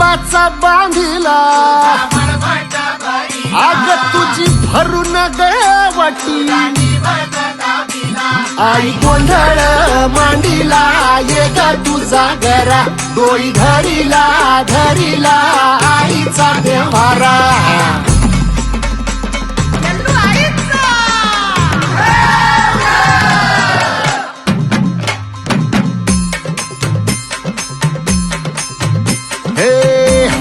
लिंबाचा बांधिला. आग तुझी भरून गवटी आई गोंधळ मांडीला ये ग तुझा घरा डोळी धरीला धरीला आईचा देवारा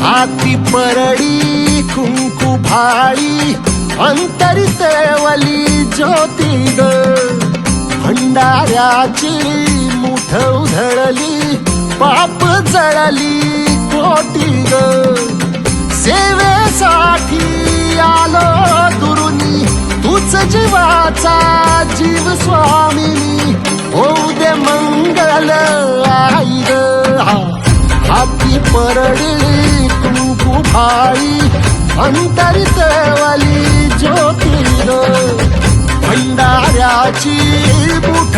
हाती परडी कुंकू भाळी अंतरितवली ज्योती ग. भंडाऱ्याची मुठ उधळली पाप जळली कोटी ग. सेवेसाठी आलो दुरुनी तूच जीवाचा जीव स्वामिनी. होऊ दे मंगल आई ग. हाती परडी कुंकू अंतरित वाली ज्योती भंडाऱ्याची मुठ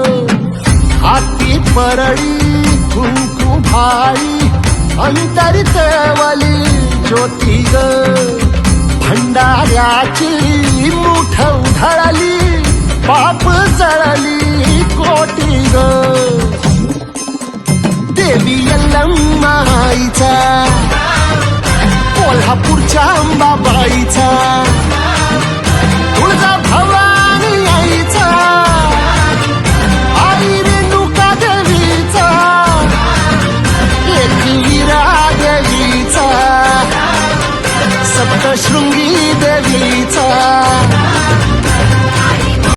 आई भाई ज्योती ग. भंडाऱ्याची मुठ उधळली पाप जळली कोटी ग. देवी यल्लम्माईचा कोल्हापूरच्या अंबाबाईचा. शृंगी देवीचा.